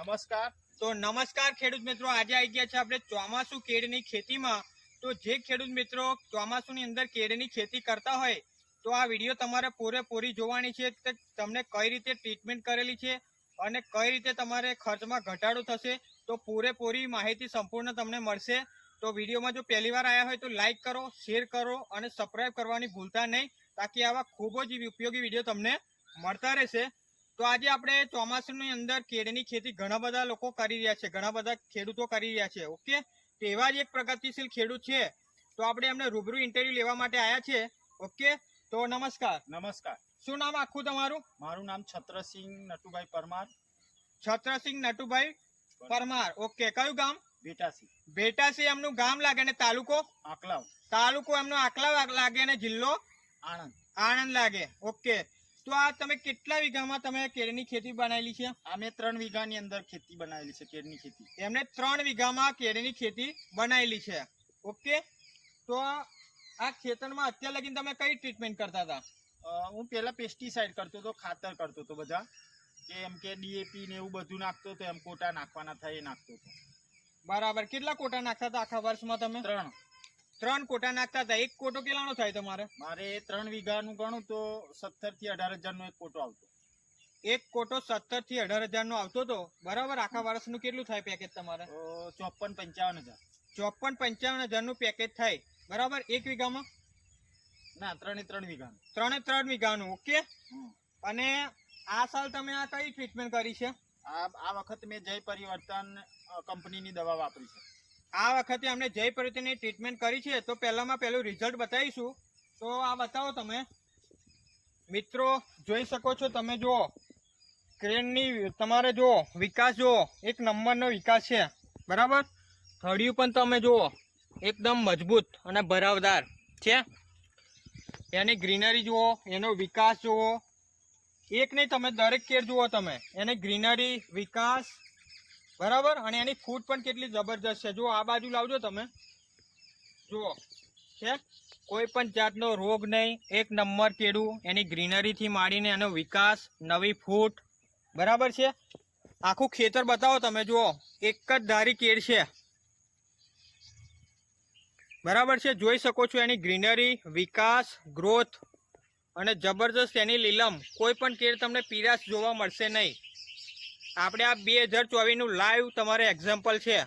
નમસ્કાર. તો નમસ્કાર ખેડૂત મિત્રો, આજે આવી ગયા છે આપણે ચોમાસુ કેળની ખેતીમાં. તો જે ખેડૂત મિત્રો ચોમાસુની અંદર કેળની ખેતી કરતા હોય, તો આ વીડિયો તમારે પૂરેપૂરી જોવાની છે કે તમને કઈ રીતે ટ્રીટમેન્ટ કરેલી છે અને કઈ રીતે તમારે ખર્ચમાં ઘટાડો થશે, તો પૂરેપૂરી માહિતી સંપૂર્ણ તમને મળશે. તો વિડીયોમાં જો પહેલી વાર આવ્યા હોય તો લાઇક કરો શેર કરો અને સબસ્ક્રાઇબ કરવાની ભૂલતા નહીં, તાકી આવા ખૂબ જ ઉપયોગી વીડિયો તમને મળતા રહેશે. તો આજે આપણે ચોમાસાની અંદર કેળની ખેતી ઘણા બધા લોકો કરી રહ્યા છે ઘણા બધા ખેડૂતો કરી રહ્યા છે ઓકે? તો એવા જ એક પ્રગતિશીલ ખેડૂત છે. તો આપણે એમને રૂબરૂ ઇન્ટરવ્યુ લેવા માટે આવ્યા છે ઓકે? તો નમસ્કાર. નમસ્કાર. શું નામ આખું તમારું? મારું નામ છત્રસિંહ નટુભાઈ પરમાર. છત્રસિંહ નટુભાઈ પરમાર ઓકે. કયું ગામ? ભેટાસી ભેટાસી એમનું ગામ લાગે અને તાલુકો? આકલાવ. તાલુકો એમનો આકલા લાગે ને જિલ્લો? આણંદ. આણંદ લાગે ઓકે. તો આ તમે કેટલા વીઘામાં તમે કેળની ખેતી બનાવેલી છે? અમે ત્રણ વીઘાની અંદર ખેતી બનાવેલી છે કેળની ખેતી. એમને ત્રણ વીઘામાં કેળની ખેતી બનાવેલી છે. ઓકે તો આ ખેતરમાં અત્યાર લગીને તમે કઈ ટ્રીટમેન્ટ કરતા હતા? હું પહેલા પેસ્ટિસાઇડ કરતો હતો ખાતર કરતો હતો બધા. કે એમ કે ડીએપી ને એવું બધું નાખતો હતો એમ કોટા નાખવાના થાય એ નાખતો હતો. બરાબર. કેટલા કોટા નાખતા હતા આખા વર્ષમાં તમે? ત્રણ. ત્રણ કોટા નાખતા હતા. એક કોટો કેટલાનો થાય તમારે? મારે ત્રણ વીઘાનું ગણું તો સત્તરથી અઢાર હજારનો એક કોટો આવતો. એક કોટો સત્તરથી અઢાર હજાર નો આવતો હતો બરાબર? આખા વર્ષનું કેટલું થાય પેકેજ તમારે? ચોપન પંચાવન હજાર ચોપન પંચાવન હજારનું પેકેજ થાય. બરાબર? એક વીઘામાં? ના ત્રણે ત્રણ વીઘાનું. ત્રણે ત્રણ વીઘાનું ઓકે? અને આ સાલ તમે આ કઈ ટ્રીટમેન્ટ કરી છે? આ આ વખત મેં જય પરિવર્તન કંપની કંપનીની દવા વાપરી છે. આ વખતે અમને જય પરિવર્તનની ટ્રીટમેન્ટ કરી છે, તો પહેલામાં પહેલું રિઝલ્ટ બતાવીશું. તો આ બતાવો તમે. મિત્રો, જોઈ શકો છો તમે જુઓ. ક્રેનની તમારે જુઓ, વિકાસ જુઓ. એક નંબરનો વિકાસ છે. બરાબર? થડિયું પણ તમે જુઓ. એકદમ મજબૂત અને ભરાવદાર. છે? એની ગ્રીનરી જુઓ, એનો વિકાસ જુઓ. એક નહીં, તમે દરેક કેર જુઓ તમે. એને ગ્રીનરી વિકાસ બરાબર? અને એની ફૂટ પણ કેટલી જબરજસ્ત છે. જો આ બાજુ લાવજો તમે. જુઓ. છે? કોઈ પણ જાતનો રોગ નહીં. એક નંબર કેળું. એની ગ્રીનરીથી માંડીને એનો વિકાસ, નવી ફૂટ. બરાબર છે? આખું ખેતર બતાવો તમે. જુઓ, એક જ ધારી કેળ છે. બરાબર છે? જોઈ શકો છો એની ગ્રીનરી, વિકાસ, ગ્રોથ. અને જબરજસ્ત એની લીલમ. કોઈ પણ કેળ તમને પીરાશ જોવા મળશે નહીં. આપણે આ બે હજાર ચોવીસનું લાઈવ તમારે એક્ઝામ્પલ છે.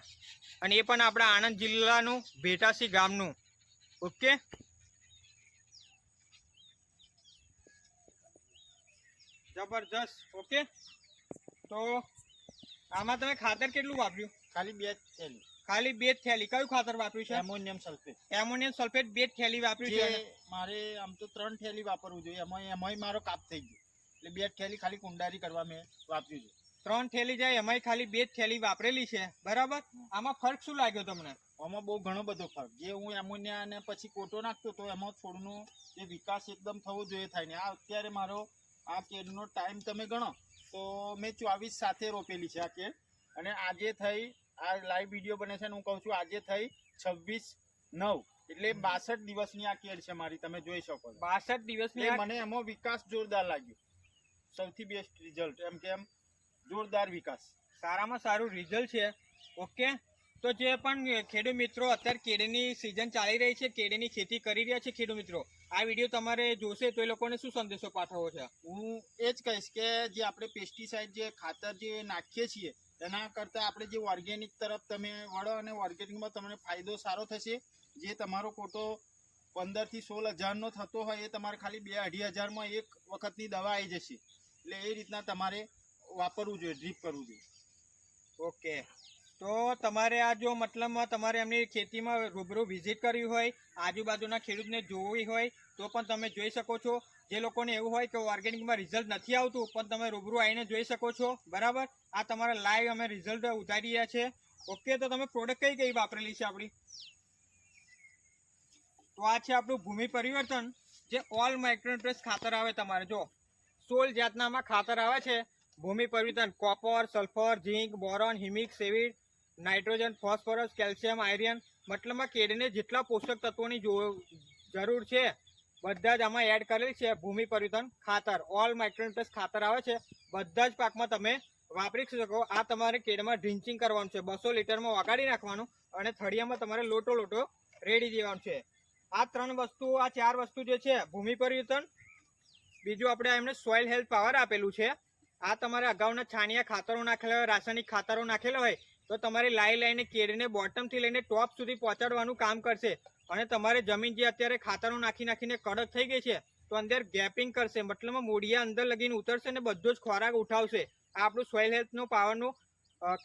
અને એ પણ આપણા આણંદ જિલ્લાનું ભેટાસી ગામનું. ઓકે? જબરજસ્ત. ઓકે? તો આમાં તમે ખાતર કેટલું વાપર્યું? ખાલી બે થેલી. ખાલી બે થેલી. કયું ખાતર વાપર્યું છે? Ammonium sulphate. એમોનિયમ સલ્ફેટ બે થેલી વાપર્યું છે મારે આમ તો ત્રણ થેલી વાપરવું જોઈએ. એમાં એમાંય મારો કાપ થઈ ગયો. એટલે બે થેલી ખાલી કુંડારી કરવા મેં વાપર્યું છે. ત્રણ થેલી જાય એમાંય ખાલી બે જ થેલી વાપરેલી છે. બરાબર? આમાં ફરક શું લાગ્યો તમને? આમાં બહુ ઘણો બધો ફરક. જે હું એમોનિયા અને પછી કોટો નાખતો તો એમાં છોડનો જે વિકાસ એકદમ થવો જોઈએ થાય ને. આ અત્યારે મારો આ કેળનો ટાઈમ તમે ગણો તો મેં ચોવીસ સાથે રોપેલી છે આ કેળ. અને આજે થઈ આ લાઈવ વીડિયો બને છે ને હું કહું છું આજે થઈ છવ્વીસ નવ. એટલે બાસઠ દિવસની આ કેળ છે મારી તમે જોઈ શકો બાસઠ દિવસની મને એમાં વિકાસ જોરદાર લાગ્યો. સૌથી બેસ્ટ રિઝલ્ટ એમ કે એમ જોરદાર વિકાસ. સારામાં સારું રિઝલ્ટ છે. ઓકે તો જે પણ ખેડૂત મિત્રો અત્યારે કેળીની સિઝન ચાલી રહી છે, કેળીની ખેતી કરી રહ્યા છે ખેડૂત મિત્રો, આ વીડિયો તમારે જોશે તો એ લોકોને શું સંદેશો પાઠવવો છે? હું એ જ કહીશ કે જે આપણે પેસ્ટિસાઇડ જે ખાતર જે નાખીએ છીએ, એના કરતાં આપણે જે ઓર્ગેનિક તરફ તમે વળો અને ઓર્ગેનિકમાં તમને ફાયદો સારો થશે. જે તમારો કોટો પંદરથી સોળ હજારનો થતો હોય એ તમારે ખાલી બે અઢી હજારમાં એક વખતની દવા આવી જશે. એટલે એ રીતના તમારે વાપરવું જોઈએ ડ્રીપ કરવું જોઈએ. ઓકે. તો તમારે આ જો મતલબમાં તમારે એમની ખેતીમાં રૂબરૂ વિઝિટ કરવી હોય, આજુબાજુના ખેડૂતને જોવી હોય, તો પણ તમે જોઈ શકો છો. જે લોકોને એવું હોય કે ઓર્ગેનિકમાં રિઝલ્ટ નથી આવતું, પણ તમે રૂબરૂ આવીને જોઈ શકો છો. બરાબર? આ તમારા લાઈવ અમે રિઝલ્ટ ઉતારી રહ્યા છે. ઓકે, તો તમે પ્રોડક્ટ કઈ કઈ વાપરેલી છે આપણી? તો આ છે આપણું ભૂમિ પરિવર્તન, જે ઓલ માઇક્રોન્યુટ્રસ ખાતર આવે તમારે, જો. સોળ જાતનામાં ખાતર આવે છે. ભૂમિ પરિવર્તન, copper, sulphur, zinc, boron, humic, seaweed, nitrogen, phosphorus, calcium iron મતલબમાં કેળને જેટલા પોષક તત્વોની જરૂર છે, બધા જ આમાં એડ કરેલ છે ભૂમિ પરિવર્તન ખાતર. ઓલ માઇક્રોન્યુટ્રસ ખાતર આવે છે. બધા જ પાકમાં તમે વાપરી શકો. આ તમારે કેળમાં ડ્રિંચિંગ કરવાનું છે. બસો લીટરમાં વગાડી નાખવાનું અને થળિયામાં તમારે લોટો લોટો રેડી દેવાનું છે. આ ત્રણ વસ્તુ આ ચાર વસ્તુ જે છે, ભૂમિ પરિવર્તન. બીજું આપણે એમને સોઇલ હેલ્થ પાવર આપેલું છે. આ તમારે અગાઉના છાણિયા ખાતરો નાખેલા હોય, રાસાયણિક ખાતરો નાખેલા હોય, તો તમારે લાઈ લાઈને કેરીને બોટમથી લઈને ટોપ સુધી પહોંચાડવાનું કામ કરશે. અને તમારે જમીન જે અત્યારે ખાતરો નાખી નાખીને કડક થઈ ગઈ છે, તો અંદર ગેપિંગ કરશે, મતલબ મૂળિયા અંદર લગીને ઉતરશે ને બધો જ ખોરાક ઉઠાવશે. આ આપણું સોઇલ હેલ્થનું પાવરનું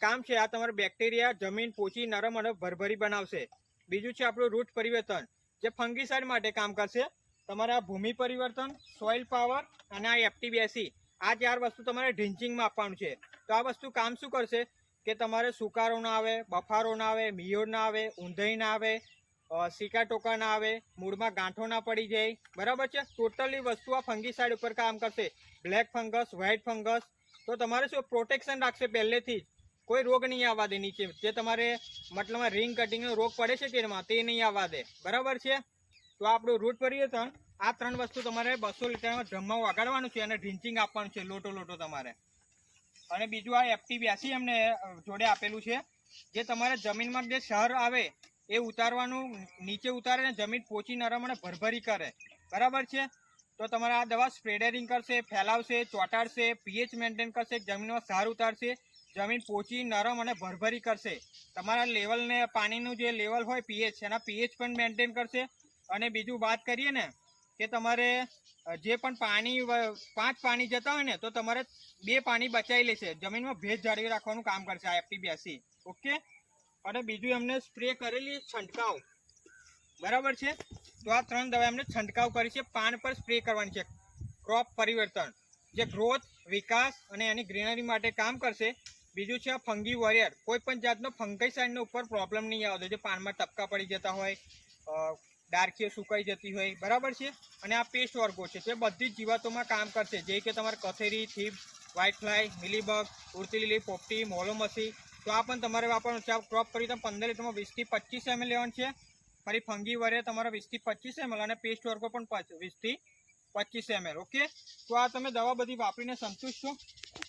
કામ છે, આ તમારે બેક્ટેરિયા જમીન પોચી, નરમ અને ભરભરી બનાવશે. બીજું છે આપણું રૂટ પરિવર્તન, જે ફંગીસાઇડ માટે કામ કરશે. તમારા ભૂમિ પરિવર્તન, સોઇલ પાવર અને આ એફટી બેસી આ ચાર વસ્તુ તમારે ડ્રિંચિંગમાં આપવાનું છે. તો આ વસ્તુ કામ શું કરશે? કે તમારે સુકારો ના આવે, બફારો ના આવે મિયોર ના આવે, ઊંધઈ ના આવે સિકા ટોકા ના આવે, મૂળમાં ગાંઠો ના પડી જાય. બરાબર છે? ટોટલી વસ્તુ આ ફંગીસાઇડ ઉપર કામ કરશે. Black fungus, white fungus. તો તમારે શું પ્રોટેક્શન રાખશે પહેલેથી કોઈ રોગ નહીં આવવા દે નીચે. જે તમારે મતલબમાં રિંગ કટિંગનો રોગ પડે છે તેમાં તે નહીં આવવા દે. બરાબર છે? તો આપણું રૂટ પરિવર્તન આ ત્રણ વસ્તુ તમારે બસો લીટરમાં ડ્રમમાં વગાડવાનું છે અને ડ્રિંચિંગ આપવાનું છે, લોટો લોટો તમારે. અને બીજું આ એફટી બ્યાસી એમને જોડે આપેલું છે. જે તમારે જમીનમાં જે શહર આવે, એ ઉતારવાનું, નીચે ઉતારે ને જમીન પોચી નરમ અને ભરભરી કરે. બરાબર છે? તો તમારે આ દવા સ્પ્રેડરિંગ કરશે, ફેલાવશે, ચોંટાડશે પીએચ મેન્ટેન કરશે, જમીનમાં સાર ઉતારશે, જમીન પોચી નરમ અને ભરભરી કરશે. તમારા લેવલને, પાણીનું જે લેવલ હોય પીએચ એના પીએચ પણ મેન્ટેન કરશે. અને બીજું વાત કરીએ ને કે તમારે જે પણ પાણી પાંચ પાણી જતા હોય ને, તો તમારે બે પાણી બચાવી લેશે. જમીનમાં ભેજ જાળવી રાખવાનું કામ કરશે આ એફટી ઓકે? અને બીજું એમને સ્પ્રે કરેલી છંટકાવ. બરાબર છે? તો આ ત્રણ દવા એમને છંટકાવ કરી છે. પાન પર સ્પ્રે કરવાની છે. ક્રોપ પરિવર્તન. જે ગ્રોથ, વિકાસ અને એની ગ્રીનરી માટે કામ કરશે. બીજું છે આ ફંગી વોરિયર. કોઈ પણ જાતનો ફંગાઈસાઇડનો ઉપર પ્રોબ્લેમ નહીં આવતો. જે પાનમાં ટપકા પડી જતા હોય ડાર્કીઓ સુકાઈ જતી હોય બરાબર છે? અને આ પેસ્ટ વર્ગો છે તે બધી જ જીવાતોમાં કામ કરશે. જે કે તમારે કથેરી થીપ વ્હાઇટ ફ્લાય મિલીબગ ઉડતી લીલી પોપટી મોલોમસી તો આ પણ તમારે વાપરવાનું છે. આ ક્રોપ કરી તમે પંદર લીટરમાં વીસથી પચીસ એમ લેવાનું છે. ફરી ફંગી વરે તમારે વીસથી પચીસ એમએલ અને પેસ્ટ વર્ગો પણ વીસથી પચીસ એમએલ ઓકે? તો આ તમે દવા બધી વાપરીને સંતુષ્ટ? છો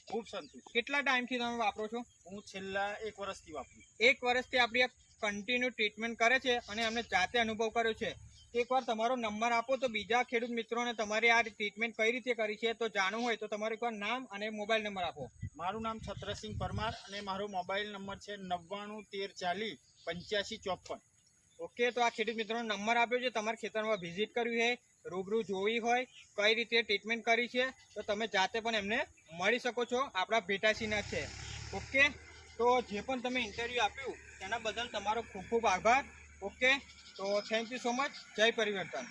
ખૂબ સંતુષ્ટ. કેટલા ટાઈમથી તમે વાપરો છો? હું છેલ્લા એક વર્ષથી વાપરું એક વર્ષથી આપણી કન્ટિન્યુ ટ્રીટમેન્ટ કરે છે અને એમને જાતે અનુભવ કર્યો છે. એકવાર તમારો નંબર આપો તો બીજા ખેડૂત મિત્રોને તમારી આ ટ્રીટમેન્ટ કઈ રીતે કરી છે તો જાણવું હોય તો તમારું એકવાર નામ અને મોબાઈલ નંબર આપો. મારું નામ છત્રસિંહ પરમાર અને મારો મોબાઈલ નંબર છે નવ્વાણું તેર ચાલીસ પંચ્યાસી ચોપન. ઓકે તો આ ખેડૂત મિત્રોનો નંબર આપ્યો છે. તમારે ખેતરમાં વિઝિટ કરવી હોય રૂબરૂ જોવી હોય કઈ રીતે ટ્રીટમેન્ટ કરી છે તો તમે જાતે પણ એમને મળી શકો છો. આપણા ભેટાસીના છે. ઓકે તો જે પણ તમે ઇન્ટરવ્યૂ આપ્યું તેના બદલ તમારો ખૂબ ખૂબ આભાર. ઓકે તો થેન્ક યુ સો મચ જય પરિવર્તન.